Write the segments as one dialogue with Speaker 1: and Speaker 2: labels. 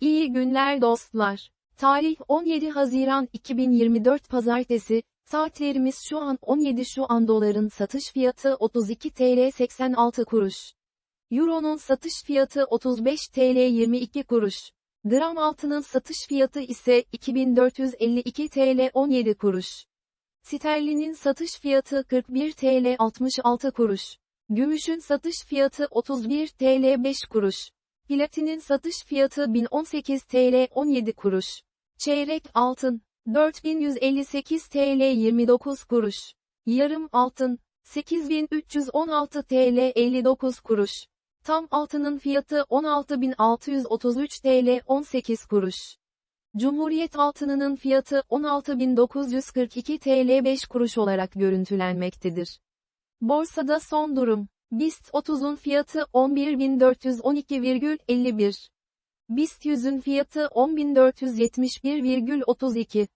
Speaker 1: İyi günler dostlar. Tarih 17 Haziran 2024 Pazartesi, saatlerimiz şu an 17 şu an doların satış fiyatı 32 TL 86 kuruş. Euro'nun satış fiyatı 35 TL 22 kuruş. Gram altının satış fiyatı ise 2452 TL 17 kuruş. Sterlinin satış fiyatı 41 TL 66 kuruş. Gümüşün satış fiyatı 31 TL 5 kuruş. Platinin satış fiyatı 1018 TL 17 kuruş. Çeyrek altın 4158 TL 29 kuruş. Yarım altın 8316 TL 59 kuruş. Tam altının fiyatı 16633 TL 18 kuruş. Cumhuriyet altınının fiyatı 16942 TL 5 kuruş olarak görüntülenmektedir. Borsada son durum. BIST 30'un fiyatı 11.412,51. BIST 100'ün fiyatı 10.471,32.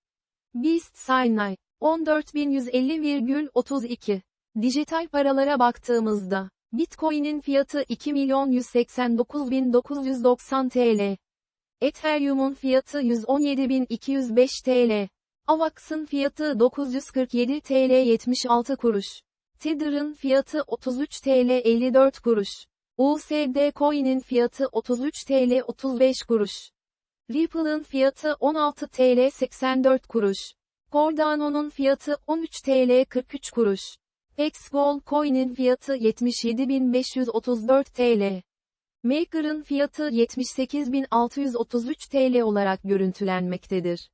Speaker 1: BIST Saynay 14.150,32. Dijital paralara baktığımızda, Bitcoin'in fiyatı 2.189.990 TL. Ethereum'un fiyatı 117.205 TL. AVAX'ın fiyatı 947 TL 76 kuruş. Tether'ın fiyatı 33 TL 54 kuruş. USD Coin'in fiyatı 33 TL 35 kuruş. Ripple'ın fiyatı 16 TL 84 kuruş. Cardano'nun fiyatı 13 TL 43 kuruş. XGold Coin'in fiyatı 77.534 TL. Maker'ın fiyatı 78.633 TL olarak görüntülenmektedir.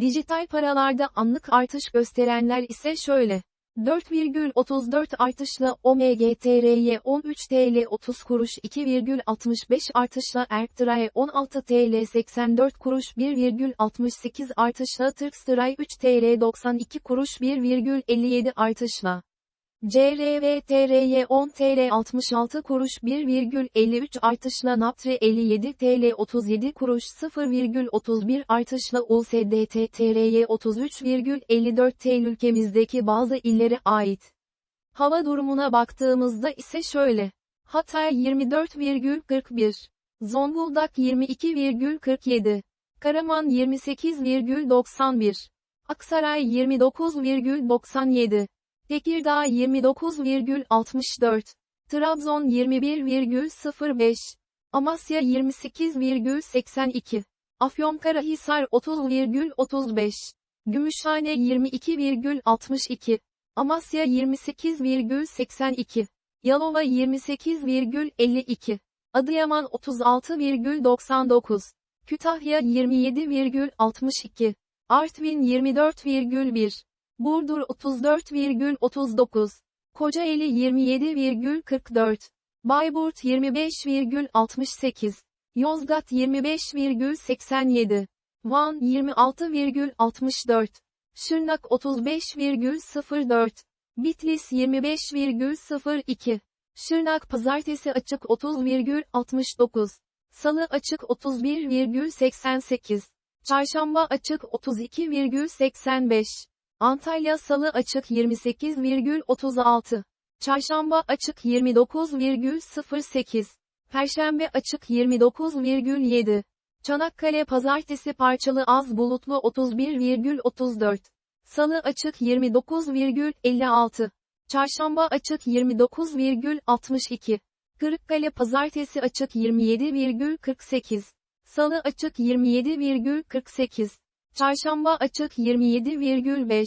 Speaker 1: Dijital paralarda anlık artış gösterenler ise şöyle. 4,34 artışla OMGTR'ye 13 TL 30 kuruş 2,65 artışla Erktra'ya 16 TL 84 kuruş 1,68 artışla Turkstray 3 TL 92 kuruş 1,57 artışla CRVTR'ye 10 TL 66 kuruş 1,53 artışla Naptre 57 TL 37 kuruş 0,31 artışla USDTTR'ye 33,54 TL ülkemizdeki bazı illere ait. Hava durumuna baktığımızda ise şöyle. Hatay 24,41. Zonguldak 22,47. Karaman 28,91. Aksaray 29,97. Tekirdağ 29,64. Trabzon 21,05. Amasya 28,82. Afyonkarahisar 30,35. Gümüşhane 22,62. Amasya 28,82. Yalova 28,52. Adıyaman 36,99. Kütahya 27,62. Artvin 24,1. Burdur 34,39. Kocaeli 27,44. Bayburt 25,68. Yozgat 25,87. Van 26,64. Şırnak 35,04. Bitlis 25,02. Şırnak pazartesi açık 30,69. Salı açık 31,88. Çarşamba açık 32,85. Antalya Salı açık 28,36. Çarşamba açık 29,08. Perşembe açık 29,7. Çanakkale Pazartesi parçalı az bulutlu 31,34. Salı açık 29,56. Çarşamba açık 29,62. Kırıkkale Pazartesi açık 27,48. Salı açık 27,48. Çarşamba açık 27,5.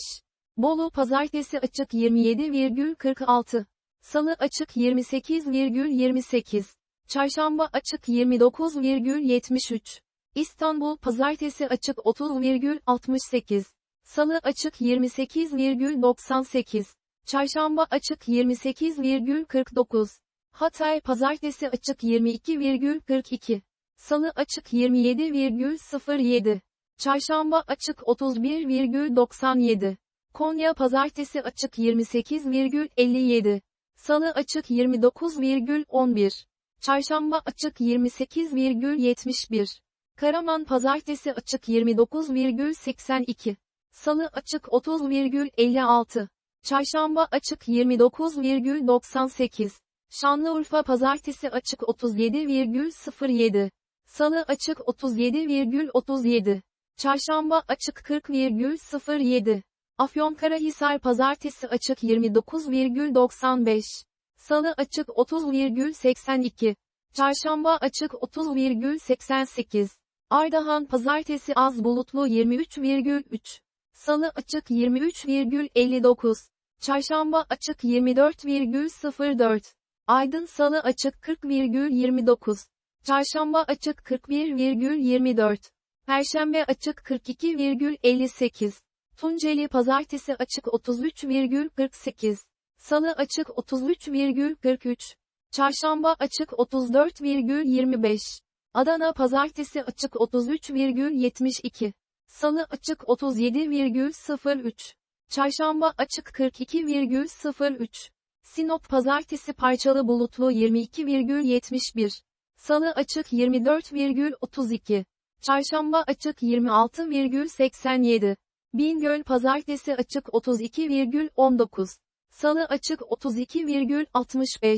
Speaker 1: Bolu Pazartesi açık 27,46. Salı açık 28,28. Çarşamba açık 29,73. İstanbul Pazartesi açık 30,68. Salı açık 28,98. Çarşamba açık 28,49. Hatay Pazartesi açık 22,42. Salı açık 27,07. Çarşamba açık 31,97. Konya Pazartesi açık 28,57. Salı açık 29,11. Çarşamba açık 28,71. Karaman Pazartesi açık 29,82. Salı açık 30,56. Çarşamba açık 29,98. Şanlıurfa Pazartesi açık 37,07. Salı açık 37,37. Çarşamba açık 40,07. Afyonkarahisar pazartesi açık 29,95. Salı açık 30,82. Çarşamba açık 30,88. Ardahan pazartesi az bulutlu 23,3. Salı açık 23,59. Çarşamba açık 24,04. Aydın Salı açık 40,29. Çarşamba açık 41,24. Perşembe açık 42,58. Tunceli Pazartesi açık 33,48. Salı açık 33,43. Çarşamba açık 34,25. Adana Pazartesi açık 33,72. Salı açık 37,03. Çarşamba açık 42,03. Sinop Pazartesi parçalı bulutlu 22,71. Salı açık 24,32. Çarşamba açık 26,87. Bingöl Pazartesi açık 32,19. Salı açık 32,65.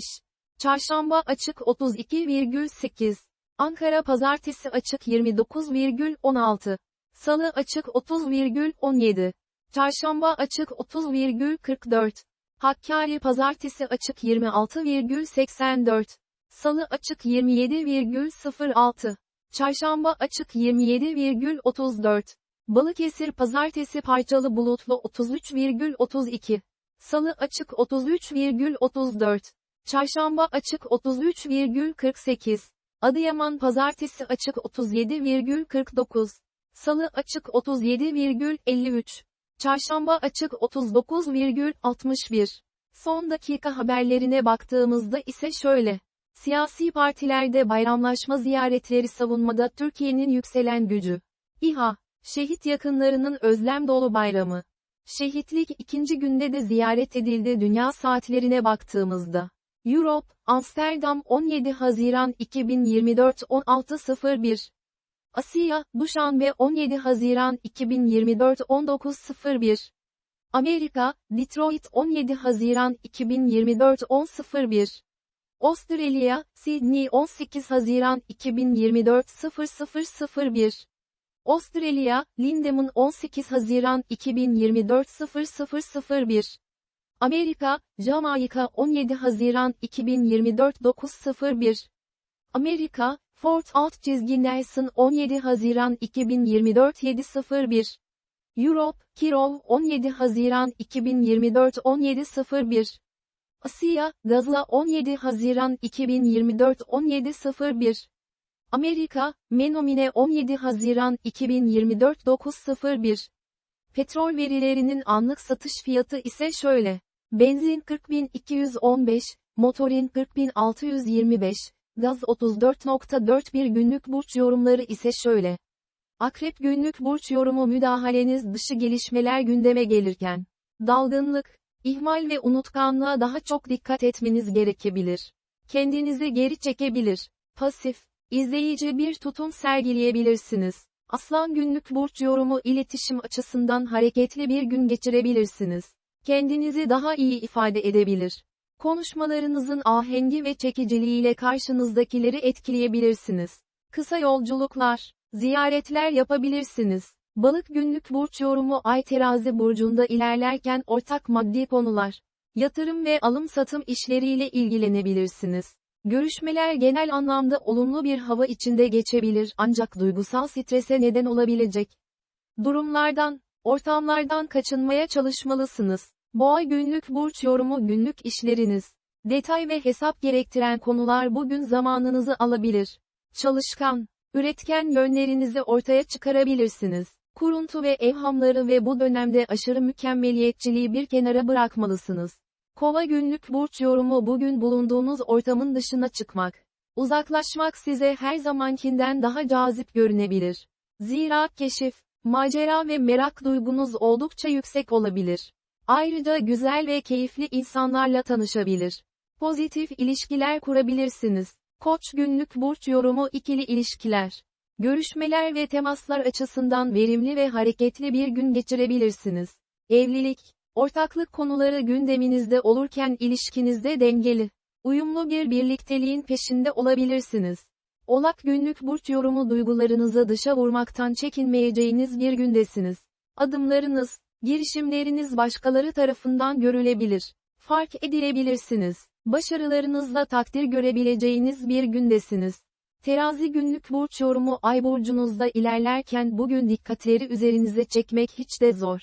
Speaker 1: Çarşamba açık 32,8. Ankara Pazartesi açık 29,16. Salı açık 30,17. Çarşamba açık 30,44. Hakkari Pazartesi açık 26,84. Salı açık 27,06. Çarşamba açık 27,34. Balıkesir Pazartesi parçalı bulutlu 33,32. Salı açık 33,34. Çarşamba açık 33,48. Adıyaman Pazartesi açık 37,49. Salı açık 37,53. Çarşamba açık 39,61. Son dakika haberlerine baktığımızda ise şöyle. Siyasi partilerde bayramlaşma ziyaretleri savunmada Türkiye'nin yükselen gücü. İHA, şehit yakınlarının özlem dolu bayramı. Şehitlik ikinci günde de ziyaret edildi dünya saatlerine baktığımızda. Europe, Amsterdam 17 Haziran 2024 16.01 Asya, Duşanbe 17 Haziran 2024 19.01 Amerika, Detroit 17 Haziran 2024 10.01 Avustralya, Sydney 18 Haziran 2024 0001 Avustralya, Lindeman 18 Haziran 2024 0001 Amerika, Jamaika 17 Haziran 2024 901 Amerika, Fort alt çizgi Nelson 17 Haziran 2024 701 Europe, Kirov 17 Haziran 2024 1701 Asya, Gazla 17 Haziran 2024 1701 Amerika, Menomine 17 Haziran 2024 901 Petrol verilerinin anlık satış fiyatı ise şöyle. Benzin 40.215, motorin 40.625, gaz 34.41 günlük burç yorumları ise şöyle. Akrep günlük burç yorumu müdahaleniz dışı gelişmeler gündeme gelirken. Dalgınlık, ihmal ve unutkanlığa daha çok dikkat etmeniz gerekebilir. Kendinizi geri çekebilir. Pasif, izleyici bir tutum sergileyebilirsiniz. Aslan günlük burç yorumu iletişim açısından hareketli bir gün geçirebilirsiniz. Kendinizi daha iyi ifade edebilir. Konuşmalarınızın ahengi ve çekiciliğiyle karşınızdakileri etkileyebilirsiniz. Kısa yolculuklar, ziyaretler yapabilirsiniz. Balık günlük burç yorumu ay terazi burcunda ilerlerken ortak maddi konular, yatırım ve alım satım işleriyle ilgilenebilirsiniz. Görüşmeler genel anlamda olumlu bir hava içinde geçebilir ancak duygusal strese neden olabilecek durumlardan, ortamlardan kaçınmaya çalışmalısınız. Boğa günlük burç yorumu günlük işleriniz. Detay ve hesap gerektiren konular bugün zamanınızı alabilir. Çalışkan, üretken yönlerinizi ortaya çıkarabilirsiniz. Kuruntu ve evhamları ve bu dönemde aşırı mükemmeliyetçiliği bir kenara bırakmalısınız. Kova günlük burç yorumu bugün bulunduğunuz ortamın dışına çıkmak. Uzaklaşmak size her zamankinden daha cazip görünebilir. Zira keşif, macera ve merak duygunuz oldukça yüksek olabilir. Ayrıca güzel ve keyifli insanlarla tanışabilir. Pozitif ilişkiler kurabilirsiniz. Koç günlük burç yorumu ikili ilişkiler. Görüşmeler ve temaslar açısından verimli ve hareketli bir gün geçirebilirsiniz. Evlilik, ortaklık konuları gündeminizde olurken ilişkinizde dengeli, uyumlu bir birlikteliğin peşinde olabilirsiniz. Oğlak günlük burç yorumu duygularınızı dışa vurmaktan çekinmeyeceğiniz bir gündesiniz. Adımlarınız, girişimleriniz başkaları tarafından görülebilir. Fark edilebilirsiniz. Başarılarınızla takdir görebileceğiniz bir gündesiniz. Terazi günlük burç yorumu ay burcunuzda ilerlerken bugün dikkatleri üzerinize çekmek hiç de zor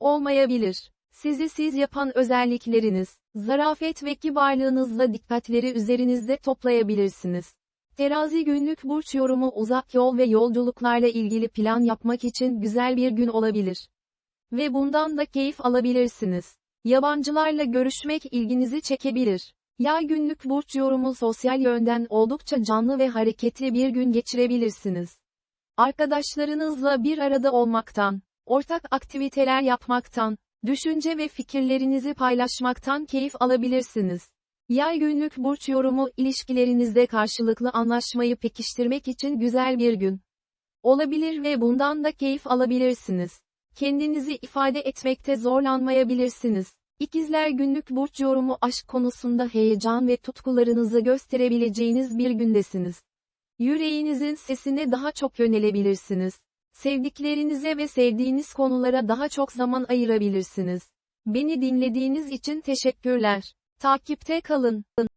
Speaker 1: olmayabilir. Sizi siz yapan özellikleriniz, zarafet ve kibarlığınızla dikkatleri üzerinizde toplayabilirsiniz. Terazi günlük burç yorumu uzak yol ve yolculuklarla ilgili plan yapmak için güzel bir gün olabilir. Ve bundan da keyif alabilirsiniz. Yabancılarla görüşmek ilginizi çekebilir. Yay günlük burç yorumu sosyal yönden oldukça canlı ve hareketli bir gün geçirebilirsiniz. Arkadaşlarınızla bir arada olmaktan, ortak aktiviteler yapmaktan, düşünce ve fikirlerinizi paylaşmaktan keyif alabilirsiniz. Yay günlük burç yorumu ilişkilerinizde karşılıklı anlaşmayı pekiştirmek için güzel bir gün olabilir ve bundan da keyif alabilirsiniz. Kendinizi ifade etmekte zorlanmayabilirsiniz. İkizler günlük burç yorumu aşk konusunda heyecan ve tutkularınızı gösterebileceğiniz bir gündesiniz. Yüreğinizin sesine daha çok yönelebilirsiniz. Sevdiklerinize ve sevdiğiniz konulara daha çok zaman ayırabilirsiniz. Beni dinlediğiniz için teşekkürler. Takipte kalın.